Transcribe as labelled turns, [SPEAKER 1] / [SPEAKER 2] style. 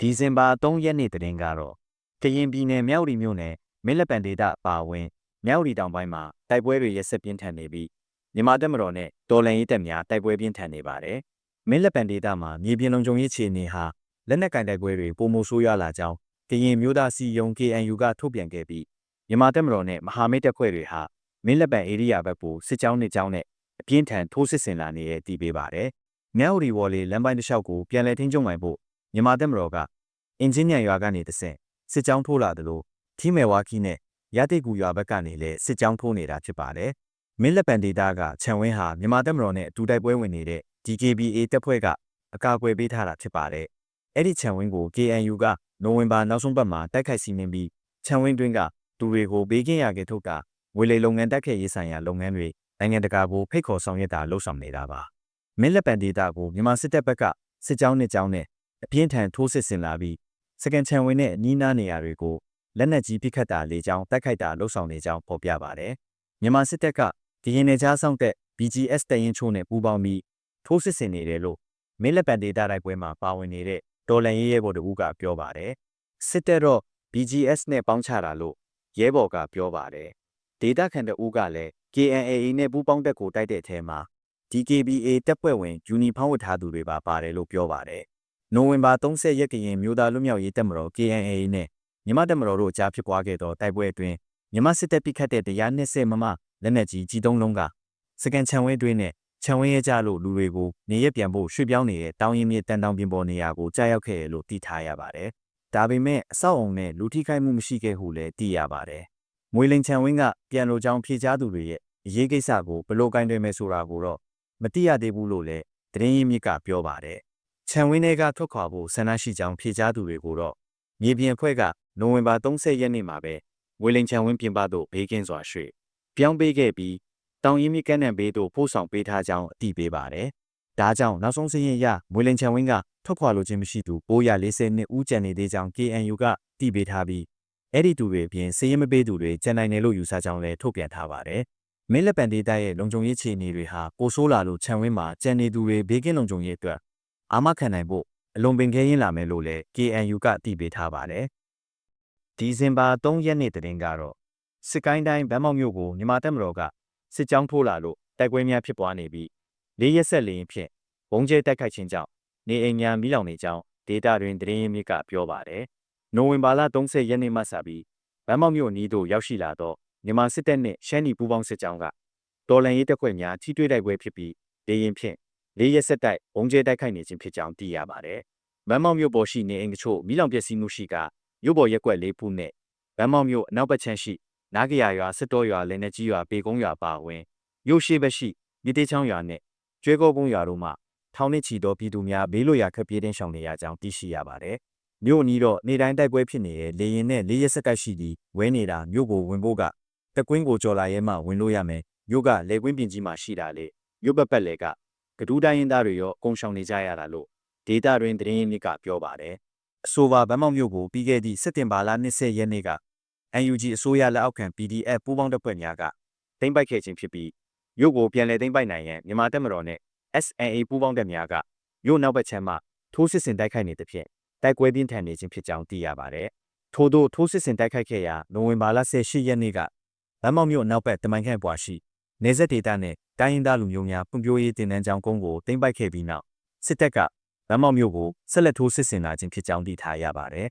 [SPEAKER 1] ဒီဇင်ဘာ3ရက်နေ့တရင်ကတော့ကရင်ပြည်နယ်မြောက်ရီမြို့နယ်မင်းလက်ပံဒေသပါဝင်မြောက်ရီတောင်ပိုင်းမှာတိုက်ပွဲတွေရက်ဆက်ပြင်းထန်နေပြီးမြန်မာတပ်မတော်နဲ့တော်လှန်ရေးတပ်များတိုက်ပွဲပြင်းထန်နေပါတယ်။မင်းလက်ပံဒေသမှာမြေပြင်လုံခြုံရေးခြေအနေဟာလက်နက်ကင်တိုက်ပွဲတွေပုံမဆိုးရွားလာကြောင်းကရင်မျိုးသားစီယုံ KNU ကထုတ်ပြန်ခဲ့ပြီးမြန်မာတပ်မတော်နဲ့မဟာမိတ်တပ်ဖွဲ့တွေဟာမင်းလက်ပံဧရိယာဘက်ကိုစစ်ကြောင်းနှစ်ကြောင်းနဲ့အပြင်းထန်ထိုးစစ်ဆင်လာနေတဲ့တည်ပေးပါတယ်။မြောက်ရီဝေါ်လီလမ်းပိုင်းတစ်လျှောက်ကိုပြန်လည်ထိန်းချုပ်နိုင်ဖို့ မြန်မာတပ်မတော်ကအင်ဂျင်နီယာရွာကနေတဆင့်စစ်ကြောင်းထိုးလာသလိုထီးမယ်ဝါခီနဲ့ရတိကူရွာဘက်ကနေလည်းစစ်ကြောင်းထိုးနေတာဖြစ်ပါတယ်။မင်းလက်ပံဒေတာကခြံဝင်းဟာမြန်မာတပ်မတော်နဲ့အတူတိုက်ပွဲဝင်နေတဲ့ DKBA တပ်ဖွဲ့ကအကာအကွယ်ပေးထားတာဖြစ်ပါတယ်။အဲ့ဒီခြံဝင်းကို KNU ကနိုဝင်ဘာနောက်ဆုံးပတ်မှာတိုက်ခိုက်စီမင်းပြီးခြံဝင်းတွင်းကသူတွေကိုဘေးကင်းရာကထုတ်ကငွေလေလုပ်ငန်းတက်ခဲ့ရေးဆိုင်ရာလုပ်ငန်းတွေနိုင်ငံတကာကိုဖိတ်ခေါ်ဆောင်ရွက်တာလှုပ်ဆောင်နေတာပါ။မင်းလက်ပံဒေတာကိုမြန်မာစစ်တပ်ဘက်ကစစ်ကြောင်းနှစ်ကြောင်းနဲ့ အပြင်းထန်ထိုးစစ်ဆင်လာပြီးစကန်ချန်ဝင်နဲ့အနီးနားနေရာတွေကိုလက်နက်ကြီးပစ်ခတ်တာလေကြောင်းတိုက်ခိုက်တာလှုပ်ဆောင်နေကြောင်းဖော်ပြပါတယ်။မြန်မာစစ်တပ်ကဒီရင်နယ်ကြားဆောင်တဲ့ BGS တရင်ချိုးနဲ့ပူးပေါင်းပြီးထိုးစစ်ဆင်နေတယ်လို့မင်းလက်ပံဒေတာတိုက်ပွဲမှာပါဝင်နေတဲ့ဒေါ်လန်ရေးရဲဘော်တို့ကပြောပါတယ်။စစ်တပ်တော့ BGS နဲ့ပေါင်းချတာလို့ရဲဘော်ကပြောပါတယ်။ဒေတာခန်တဦးကလည်း KNAA နဲ့ပူးပေါင်းတက်ကိုတိုက်တဲ့အထဲမှာ DKBA တပ်ဖွဲ့ဝင်ယူနီဖောင်းဝတ်ထားသူတွေပါပါတယ်လို့ပြောပါတယ်။ နိုဝင်ဘာ30ရက်ကရင်မြို့သားလူမျိုးရေးတပ်မတော် KNAA နဲ့မြန်မာတပ်မတော်တို့ကြားဖြစ်ပွားခဲ့သောတိုက်ပွဲအတွင်းမြန်မာစစ်တပ်ပစ်ခတ်တဲ့တရားနှစ်ဆမမလက်နက်ကြီးကြီးသုံးလုံးကစကန်ချံဝဲတွင်းနဲ့ခြံဝင်းရဲကြလို့လူတွေကိုနေရပြန်ဖို့ရွှေ့ပြောင်းနေတဲ့တောင်ရင်မြစ်တန်တောင်ပြင်ပေါ်နေရာကိုကြားရောက်ခဲ့ရလို့သိထားရပါတယ်။ဒါပေမဲ့အဆောက်အုံနဲ့လူထိခိုက်မှုမရှိခဲ့ဟုလည်းသိရပါတယ်။မွေလင်ချံဝင်းကပြန်လိုကြောင်းဖြေချသူတွေရဲ့အရေးကိစ္စကိုဘလို့ကင်တွင်မယ်ဆိုတာကိုတော့မသိရသေးဘူးလို့လည်းတရင်ရင်မြစ်ကပြောပါတယ်။ ခြံဝင်းတွေကထွက်ခွာဖို့ဆန္ဒရှိကြောင်းဖြေချသူတွေကိုတော့မြေပြင်အဖွဲ့ကနိုဝင်ဘာ30ရက်နေ့မှာပဲဝေလင်ချံဝင်းပြင်ပသို့ဘေးကင်းစွာရွှေ့ပြောင်းပေးခဲ့ပြီးတောင်ရင်မြစ်ကမ်းနံဘေးသို့ပို့ဆောင်ပေးထားကြောင်းအတည်ပြုပါတယ်။ဒါကြောင့်နောက်ဆုံးစရင်ရမွေလင်ချံဝင်းကထွက်ခွာလိုခြင်းမရှိသူ940နှစ်ဦးကျန်နေသေးကြောင်း KNU ကတည်ပေးထားပြီးအဲ့ဒီသူတွေအပြင်စရင်မပေးသူတွေကျန်နိုင်တယ်လို့ယူဆကြောင်းလည်းထုတ်ပြန်ထားပါတယ်။မင်းလက်ပံဒေတာရဲ့လုံခြုံရေးခြေအနေတွေဟာပိုဆိုးလာလို့ခြံဝင်းမှာကျန်နေသူတွေဘေးကင်းလုံခြုံရေးအတွက် အာမခံနိုင်ဖို့အလွန်ပင်ခဲရင်လာမယ်လို့လည်း KNU ကတည်ပေးထားပါတယ်။ဒီဇင်ဘာ3ရက်နေ့တရင်ကတော့စစ်ကိုင်းတိုင်းဗန်းမောက်မြို့ကိုမြန်မာတပ်မတော်ကစစ်ကြောင်းထိုးလာလို့တိုက်ပွဲများဖြစ်ပွားနေပြီးလေးရက်ဆက်လျင်ဖြင့်ဘုံကျဲတိုက်ခိုက်ခြင်းကြောင့်နေအိမ်များမိလောင်နေကြောင်းဒေတာတွင်တရင်မြစ်ကပြောပါတယ်။နိုဝင်ဘာလ30ရက်နေ့မှစပြီးဗန်းမောက်မြို့နီးသို့ရောက်ရှိလာသောမြန်မာစစ်တပ်နှင့်ရှမ်းနီပူးပေါင်းစစ်ကြောင်းကတော်လန်ရေးတပ်ဖွဲ့များထိတွေ့တိုက်ပွဲဖြစ်ပြီးဒေရင်ဖြင့် လေးရက်ဆက်တိုက်ဘုံကျဲတိုက်ခိုက်နေခြင်းဖြစ်ကြောင်းသိရပါတယ်။ဗန်းမောက်မြို့ပေါ်ရှိနေအိမ်တို့မိလောင်ပျက်စီးမှုရှိကမြို့ပေါ်ရက်ွက်လေးဖူးနဲ့ဗန်းမောက်မြို့အနောက်ဘက်ခြမ်းရှိနားကရရွာစစ်တော်ရွာလင်းနေကြီးရွာပေကုန်းရွာပါဝင်မြို့ရှိဘက်ရှိမြစ်တေးချောင်းရွာနဲ့ကျွဲကောကုန်းရွာတို့မှထောင်နှစ်ချီသောပြည်သူများဘေးလွတ်ရာခက်ပြေးတင်းရှောင်နေရကြောင်းသိရှိရပါတယ်။မြို့အနီးတော့နေတိုင်းတိုက်ပွဲဖြစ်နေတဲ့လေရင်နဲ့လေးရက်စက်ကရှိပြီးဝဲနေတာမြို့ကိုဝင်ဖို့ကတကွင်းကိုကြော်လာရဲမှဝင်လို့ရမယ်။မြို့ကလေကွင်းပြင်ကြီးမှာရှိတာလေမြို့ဘက်ပတ်လေက ကဒူးတိုင်းရင်းသားတွေရောအကုန်ရှောင်နေကြရတာလို့ဒေတာတွင်သတင်းရင်းမြစ်ကပြောပါတယ်။အဆိုပါဗန်းမောက်မြို့ကိုပြီးခဲ့သည့်စက်တင်ဘာလ20ရက်နေ့က NUG အစိုးရလက်အောက်ခံ PDF ပူးပေါင်းတပ်ဖွဲ့များကသိမ်းပိုက်ခဲ့ခြင်းဖြစ်ပြီးမြို့ကိုပြန်လည်သိမ်းပိုက်နိုင်ရန်မြန်မာတပ်မတော်နဲ့ SNA ပူးပေါင်းတပ်များကမြို့နောက်ဘက်ခြမ်းမှထိုးစစ်ဆင်တိုက်ခိုက်နေသဖြင့်တိုက်ပွဲပြင်းထန်နေခြင်းဖြစ်ကြောင်းသိရပါတယ်။ထို့သောထိုးစစ်ဆင်တိုက်ခိုက်ခဲ့ရာနိုဝင်ဘာလ18ရက်နေ့ကဗန်းမောက်မြို့နောက်ဘက်တမိုင်ခန့်ပွားရှိနေဆက်ဒေတာနဲ့ တိုင်းရင်းသားလူမျိုးများဖွံ့ဖြိုးရေးတင်နန်းကျောင်းကုန်းကိုသိမ်းပိုက်ခဲ့ပြီးနောက်စစ်တပ်ကဗန်းမောက်မြို့ကိုဆက်လက်ထိုးစစ်ဆင်လာခြင်းဖြစ်ကြောင်းသိထားရပါတယ်